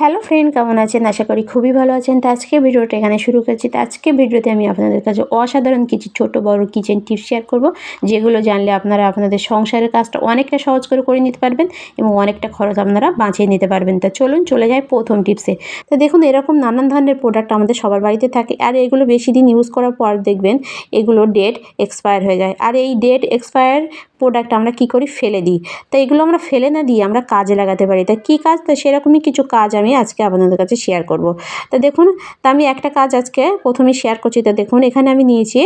Hello friend, কেমন আছেন? আশা করি খুবই ভালো আছেন। তো আজকে ভিডিওটা এখানে শুরু করছি। তো আজকে ভিডিওতে আমি আপনাদের কাছে অসাধারণ কিছু ছোট বড় কিচেন টিপস শেয়ার করব, যেগুলো জানলে আপনারা আপনাদের সংসারের কাজটা অনেকটা সহজ করে করে নিতে পারবেন এবং অনেকটা খরচ আপনারা বাঁচিয়ে নিতে পারবেন। তা চলুন চলে যায় প্রথম টিপসে তো দেখুন, এরকম নানান ধরনের প্রোডাক্ট আমাদের সবার বাড়িতে থাকে আর এগুলো বেশি দিন ইউজ করার পর দেখবেন এগুলো ডেট এক্সপায়ার হয়ে যায়। আর এই ডেট এক্সপায়ার প্রোডাক্ট আমরা কি করি? ফেলে দিই। তা এগুলো আমরা ফেলে না দিয়ে আমরা কাজে লাগাতে পারি। তা কী কাজ? তো সেরকমই কিছু কাজ আমি আজকে আপনাদের কাছে শেয়ার করব। তা দেখুন, তা আমি একটা কাজ আজকে প্রথমে শেয়ার করছি। তা দেখুন, এখানে আমি নিয়েছি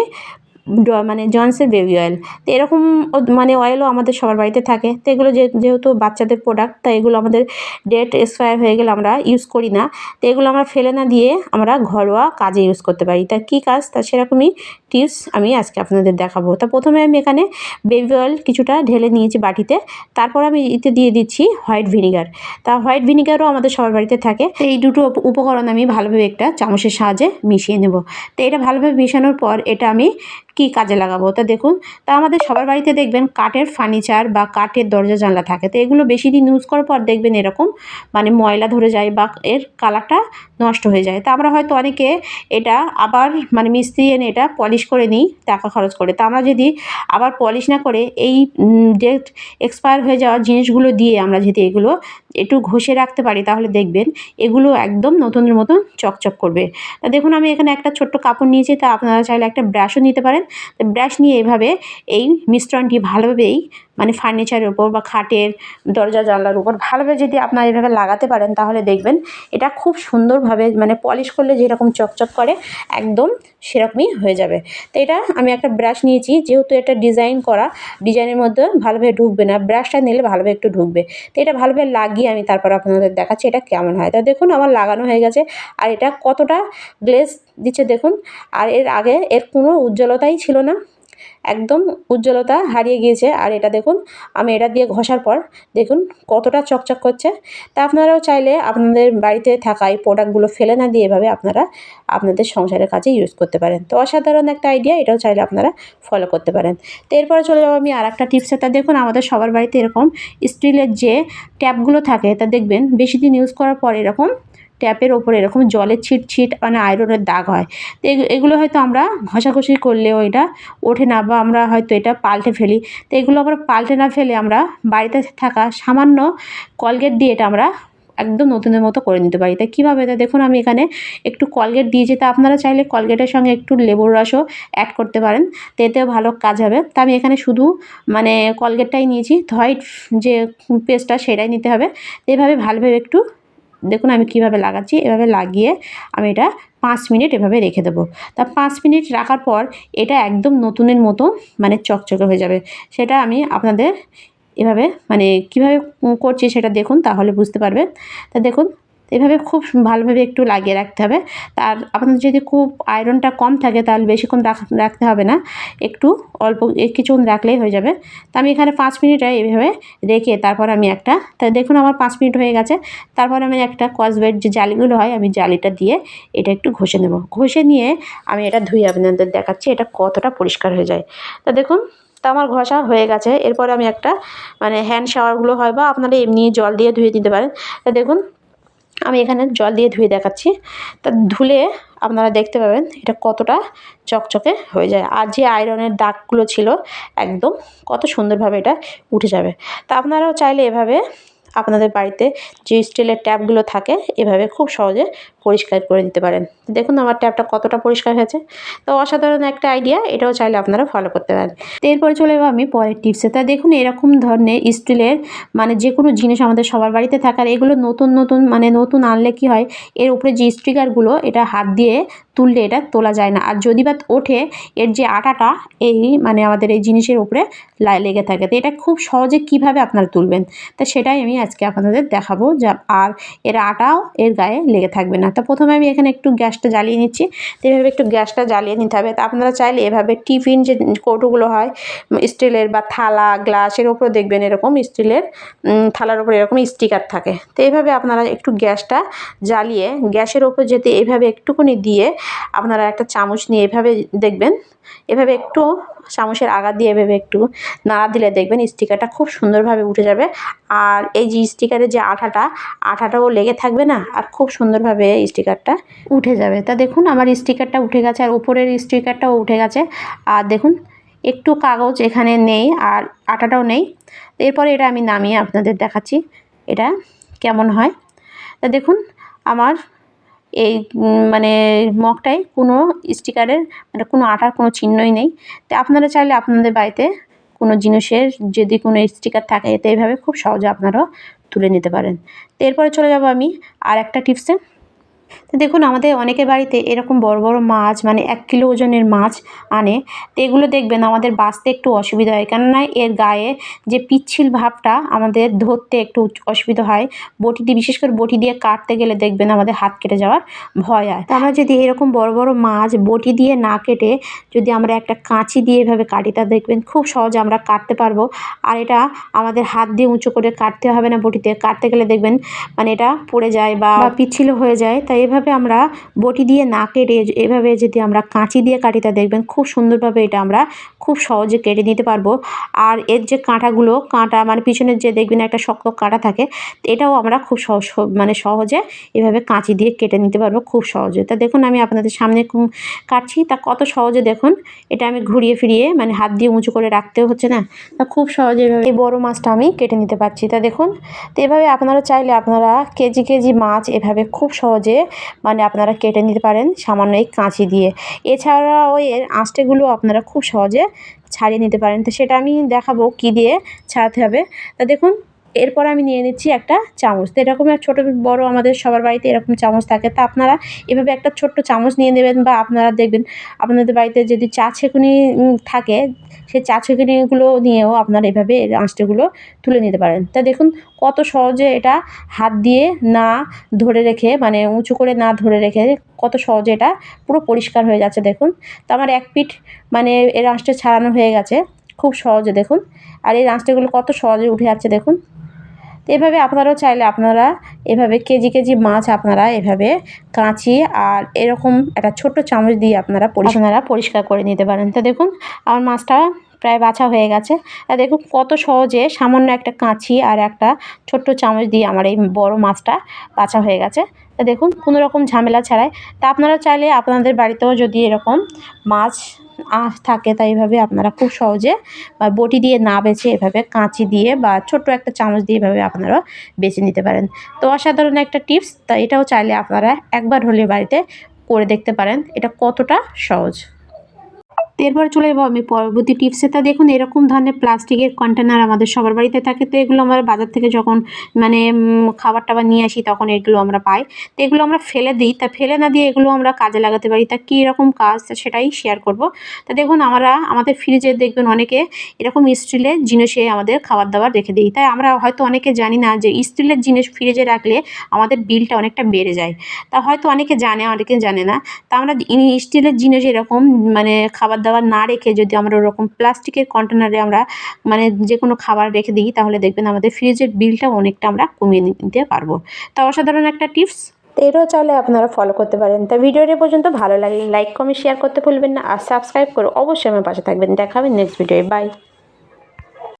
মানে জনসের বেবি অয়েল তো এরকম মানে অয়েলও আমাদের সবার বাড়িতে থাকে। তো এগুলো যেহেতু বাচ্চাদের প্রোডাক্ট তাই এগুলো আমাদের ডেট এক্সপায়ার হয়ে গেলে আমরা ইউজ করি না। তো এগুলো আমরা ফেলে না দিয়ে আমরা ঘরোয়া কাজে ইউজ করতে পারি। তা কী কাজ? তা সেরকমই টিপস আমি আজকে আপনাদের দেখাবো। তা প্রথমে আমি এখানে বেবি অয়েল কিছুটা ঢেলে নিয়েছি বাটিতে। তারপর আমি এতে দিয়ে দিচ্ছি হোয়াইট ভিনিগার তা হোয়াইট ভিনিগারও আমাদের সবার বাড়িতে থাকে। এই দুটো উপ- উপকরণ আমি ভালোভাবে একটা চামচের সাহায্যে মিশিয়ে নেব। তো এটা ভালোভাবে মিশানোর পর এটা আমি কি কাজে লাগাবো? তা দেখুন, তা আমাদের সবার বাড়িতে দেখবেন কাঠের ফার্নিচার বা কাঠের দরজা, জানলা থাকে। তো এগুলো বেশি দিন ইউজ করার পর দেখবেন এরকম মানে ময়লা ধরে যায় বা এর কালারটা নষ্ট হয়ে যায়। তা আমরা হয়তো অনেকে এটা আবার মানে মিস্ত্রি এনে এটা পলিশ করে নিই, টাকা খরচ করে। তা আমরা যদি আবার পলিশ না করে এই ডেট এক্সপায়ার হয়ে যাওয়া জিনিসগুলো দিয়ে আমরা যদি এগুলো একটু ঘষে রাখতে পারি, তাহলে দেখবেন এগুলো একদম নতুনের মতন চকচক করবে। তা দেখুন, আমি এখানে একটা ছোট্ট কাপড় নিয়েছি, তা আপনারা চাইলে একটা ব্রাশও নিতে পারেন। ব্রাশ নিয়ে এভাবে এই মিশ্রণটি ভালোভাবেই মানে ফার্নিচারের উপর বা খাটের দরজা জানলার উপর ভালোভাবে যদি আপনারা এভাবে লাগাতে পারেন, তাহলে দেখবেন এটা খুব সুন্দরভাবে মানে পলিশ করলে যেরকম চকচক করে, একদম সেরকমই হয়ে যাবে। তো এটা আমি একটা ব্রাশ নিয়েছি, যেহেতু এটা ডিজাইন করা ডিজাইনের মধ্যে ভালোভাবে ঢুকবে না ব্রাশটা নিলে ভালোভাবে একটু ঢুকবে। তো এটা ভালোভাবে লাগিয়ে আমি তারপর আপনাদের দেখাচ্ছি এটা কেমন হয়। তা দেখুন, আমার লাগানো হয়ে গেছে। আর এটা কতটা গ্লেজ দিচ্ছে দেখুন। আর এর আগে এর কোনো উজ্জ্বলতাই ছিল না। একদম উজ্জ্বলতা হারিয়ে গিয়েছে। আর এটা দেখুন, আমি এটা দিয়ে ঘষার পর দেখুন কতটা চকচক করছে। তা আপনারাও চাইলে আপনাদের বাড়িতে থাকা এই প্রোডাক্টগুলো ফেলে না দিয়ে এভাবে আপনারা আপনাদের সংসারের কাজে ইউজ করতে পারেন। তো অসাধারণ একটা আইডিয়া এটাও চাইলে আপনারা ফলো করতে পারেন। তো এরপরে চলে যাব আমি আর একটা টিপসে তা দেখুন, আমাদের সবার বাড়িতে এরকম স্টিলের যে ট্যাপগুলো থাকে, তা দেখবেন, বেশি দিন ইউজ করার পর এরকম ট্যাপের ওপরে এরকম জলের ছিট ছিট মানে আয়রনের দাগ হয়। তো এগু- এগুলো হয়তো আমরা ঘষাঘষি করলেও এটা ওঠে না বা আমরা হয়তো এটা পাল্টে ফেলি। তো এগুলো আবার পাল্টে না ফেলে আমরা বাড়িতে থাকা সামান্য কলগেট দিয়ে এটা আমরা একদম নতুনের মতো করে নিতে পারি। তাই কীভাবে? তা দেখুন আমি এখানে একটু কলগেট দিয়েছি তা আপনারা চাইলে কলগেটের সঙ্গে একটু লেবুর রসও অ্যাড করতে পারেন। তো এতেও ভালো কাজ হবে। তা আমি এখানে শুধু মানে কলগেটটাই নিয়েছি। হোয়াইট যে পেস্টটা সেটাই নিতে হবে। এভাবে ভালোভাবে একটু দেখুন আমি কীভাবে লাগাচ্ছি, এভাবে লাগিয়ে আমি এটা পাঁচ মিনিট এভাবে রেখে দেবো। তা পাঁচ মিনিট রাখার পর এটা একদম নতুনের মতো মানে চকচকে হয়ে যাবে। সেটা আমি আপনাদের এভাবে মানে কীভাবে করছি সেটা দেখুন, তাহলে বুঝতে পারবেন। তা দেখুন এভাবে খুব ভালোভাবে একটু লাগিয়ে রাখতে হবে। আর আপনাদের যদি খুব আয়রনটা কম থাকে তাহলে বেশিক্ষণ রাখ- রাখতে হবে না। একটু অল্প কিছুক্ষণ রাখলেই হয়ে যাবে। তা আমি এখানে পাঁচ মিনিট এইভাবে রেখে তারপর আমি একটা, তা দেখুন আমার পাঁচ মিনিট হয়ে গেছে। তারপর আমি একটা কসবেট যে জালিগুলো হয় আমি জালিটা দিয়ে এটা একটু ঘষে নেব। ঘষে নিয়ে আমি এটা ধুয়ে আপনাদের দেখাচ্ছি এটা কতটা পরিষ্কার হয়ে যায়। তা দেখুন, তা আমার ঘষা হয়ে গেছে। এরপরে আমি একটা মানে হ্যান্ড শাওয়ারগুলো হয় বা আপনারা এমনি জল দিয়ে ধুয়ে দিতে পারেন। তা দেখুন আমি এখানে জল দিয়ে ধুয়ে দেখাচ্ছি। তা ধুলে আপনারা দেখতে পাবেন এটা কতটা চকচকে হয়ে যায়। আর যে আয়রনের দাগগুলো ছিল, একদম কত সুন্দরভাবে এটা উঠে যাবে। তা আপনারাও চাইলে এভাবে আপনাদের বাড়িতে যে স্টিলের ট্যাপগুলো থাকে, এভাবে খুব সহজে পরিষ্কার করে দিতে পারেন। দেখুন আমার ট্যাপটা কতটা পরিষ্কার হয়েছে। তো অসাধারণ একটা আইডিয়া এটাও চাইলে আপনারা ফলো করতে পারেন। তো এরপরে চলে যাব আমি পরের টিপসে তা দেখুন, এরকম ধরনের স্টিলের মানে যে কোনো জিনিস আমাদের সবার বাড়িতে থাকার, এগুলো নতুন নতুন মানে নতুন আনলে কি হয়, এর উপরে যে স্টিকারগুলো এটা হাত দিয়ে তুললে এটা তোলা যায় না। আর যদি বা ওঠে, এর যে আটাটা, এই মানে আমাদের এই জিনিসের উপরে লেগে থাকে। তো এটা খুব সহজে কীভাবে আপনারা তুলবেন? তা সেটাই আমি আজকে আপনাদের দেখাবো যা আর এর আটাও এর গায়ে লেগে থাকবে না। তা প্রথমে আমি এখানে একটু গ্যাসটা জ্বালিয়ে নিচ্ছি। তো এভাবে একটু গ্যাসটা জ্বালিয়ে নিতে হবে। তা আপনারা চাইলে এভাবে টিফিন যে কৌটোগুলো হয়, স্টিলের বা থালা গ্লাসের ওপরে দেখবেন এরকম স্টিলের থালার ওপরে এরকম স্টিকার থাকে। তো এইভাবে আপনারা একটু গ্যাসটা জ্বালিয়ে, গ্যাসের ওপর যেতে এইভাবে একটুখানি দিয়ে আপনারা একটা চামচ নিয়ে এভাবে দেখবেন এভাবে একটু চামচের আগা দিয়ে এভাবে একটু নাড়া দিলে দেখবেন স্টিকারটা খুব সুন্দরভাবে উঠে যাবে। আর এই যে স্টিকারের যে আঠাটা, আঠাটাও লেগে থাকবে না? আর খুব সুন্দরভাবে স্টিকারটা উঠে যাবে। তা দেখুন, আমার স্টিকারটা উঠে গেছে আর উপরের স্টিকারটাও উঠে গেছে। আর দেখুন, একটু কাগজ এখানে নেই আর আটাটাও নেই। এরপরে এটা আমি নামিয়ে আপনাদের দেখাচ্ছি। এটা কেমন হয়? তা দেখুন, আমার এই মানে মগটায় কোনো স্টিকারের মানে কোনো আটার কোনো চিহ্নই নেই। তো আপনারা চাইলে আপনাদের বাড়িতে কোনো জিনিসের যদি কোনো স্টিকার থাকে তো এইভাবে খুব সহজে আপনারাও তুলে নিতে পারেন। তো এরপরে চলে যাব আমি আর একটা টিপসে। তো দেখুন, আমাদের অনেকের বাড়িতে এরকম বড় বড় মাছ মানে এক কিলো ওজনের মাছ আনে। তো এগুলো দেখবেন, আমাদের বাঁচতে একটু অসুবিধা হয়। কেননা এর গায়ে যে পিচ্ছিল ভাবটা আমাদের ধরতে একটু অসুবিধা হয়। বটি দিয়ে, বিশেষ করে বটি দিয়ে কাটতে গেলে দেখবেন আমাদের হাত কেটে যাওয়ার ভয় হয়। আমরা যদি এরকম বড় বড় মাছ বটি দিয়ে না কেটে যদি আমরা একটা কাঁচি দিয়ে এভাবে কাটি, তা দেখবেন খুব সহজে আমরা কাটতে পারব। আর এটা আমাদের হাত দিয়ে উঁচু করে কাটতে হবে না বটিতে। কাটতে গেলে দেখবেন মানে এটা পড়ে যায় বা পিচ্ছিল হয়ে যায়। তাই এভাবে আমরা বটি দিয়ে না কেটে এভাবে যদি আমরা কাঁচি দিয়ে কাটি, তা দেখবেন খুব সুন্দরভাবে এটা আমরা খুব সহজে কেটে নিতে পারব। আর এর যে কাঁটাগুলো, কাঁটা মানে পিছনের যে দেখবেন একটা শক্ত কাঁটা থাকে, এটাও আমরা খুব সহজ মানে সহজে এভাবে কাঁচি দিয়ে কেটে নিতে পারব খুব সহজে। তা দেখুন, আমি আপনাদের সামনে কাটছি। তা কত সহজে দেখুন, এটা আমি ঘুরিয়ে ফিরিয়ে মানে হাত দিয়ে উঁচু করে রাখতেও হচ্ছে না। তা খুব সহজে এভাবে এই বড়ো মাছটা আমি কেটে নিতে পারছি। তা দেখুন, তো এভাবে আপনারা চাইলে আপনারা কেজি কেজি মাছ এভাবে খুব সহজে মানে আপনারা কেটে নিতে পারেন সামান্য এই কাঁচি দিয়ে। এছাড়াও এর আঁচটেগুলো আপনারা খুব সহজে ছাড়িয়ে নিতে পারেন। তো সেটা আমি দেখাবো কী দিয়ে ছাড়াতে হবে। তা দেখুন এরপর আমি নিয়ে নিচ্ছি একটা চামচ। তো এরকম ছোটো বড় আমাদের সবার বাড়িতে এরকম চামচ থাকে। তা আপনারা এভাবে একটা ছোট্ট চামচ নিয়ে নেবেন বা আপনারা দেখবেন আপনাদের বাড়িতে যদি চা ছেঁকুনি থাকে, সেই চা ছেঁকুনিগুলো নিয়েও আপনারা এভাবে আঁচটেগুলো তুলে নিতে পারেন। তা দেখুন কত সহজে এটা হাত দিয়ে না ধরে রেখে মানে উঁচু করে না ধরে রেখে কত সহজে এটা পুরো পরিষ্কার হয়ে যাচ্ছে দেখুন। তো আমার এক পিঠ মানে এর আঁচটা ছাড়ানো হয়ে গেছে, খুব সহজে দেখুন। আর এই আঁচটাগুলো কত সহজে উঠে যাচ্ছে দেখুন। তো এভাবে আপনারাও চাইলে আপনারা এভাবে কেজি কেজি মাছ আপনারা এভাবে কাঁচি আর এরকম একটা ছোট্ট চামচ দিয়ে আপনারা আপনারা পরিষ্কার করে নিতে পারেন। তো দেখুন, আমার মাছটা প্রায় বাছা হয়ে গেছে। আর দেখুন কত সহজে সামান্য একটা কাঁচি আর একটা ছোট্ট চামচ দিয়ে আমার এই বড় মাছটা বাছা হয়ে গেছে। তা দেখুন কোনো রকম ঝামেলা ছাড়াই। তা আপনারা চাইলে আপনাদের বাড়িতেও যদি এরকম মাছ আঁশ থাকে, তাই এভাবে আপনারা খুব সহজে, বা বটি দিয়ে না বেছে এভাবে কাঁচি দিয়ে বা ছোট্ট একটা চামচ দিয়ে এভাবে আপনারা বেছে নিতে পারেন। তো অসাধারণ একটা টিপস, তা এটাও চাইলে আপনারা একবার হলে বাড়িতে করে দেখতে পারেন, এটা কতটা সহজ। এরপরে চলে যাব আমি পরবর্তী টিপসে তা দেখুন, এরকম ধরনের প্লাস্টিকের কন্টেনার আমাদের সবার বাড়িতে থাকে, তো এগুলো আমরা বাজার থেকে যখন মানে খাবার টাবার নিয়ে আসি, তখন এগুলো আমরা পাই। তো এগুলো আমরা ফেলে দিই, তা ফেলে না দিয়ে এগুলো আমরা কাজে লাগাতে পারি। তা কী রকম কাজ সেটাই শেয়ার করব। তা দেখুন, আমরা, আমাদের ফ্রিজে দেখবেন অনেকে এরকম স্টিলের জিনিসে আমাদের খাবার দাবার রেখে দিই। তাই আমরা হয়তো অনেকে জানি না যে স্টিলের জিনিস ফ্রিজে রাখলে আমাদের বিলটা অনেকটা বেড়ে যায়। তা হয়তো অনেকে জানে অনেকে জানে না। তা আমরা স্টিলের জিনিস এরকম মানে খাবার দাবার না রেখে যদি আমরা ওরকম প্লাস্টিকের কন্টেনারে আমরা মানে যে কোনো খাবার রেখে দিই, তাহলে দেখবেন আমাদের ফ্রিজের বিলটা অনেকটা আমরা কমিয়ে নিতে পারব। তা অসাধারণ একটা টিপস এরও চাইলে আপনারা ফলো করতে পারেন। তা ভিডিওটি পর্যন্ত ভালো লাগলে লাইক কমেন্ট শেয়ার করতে ভুলবেন না। আর সাবস্ক্রাইব করে অবশ্যই আমার পাশে থাকবেন। দেখাবেন নেক্সট ভিডিওয়ে বাই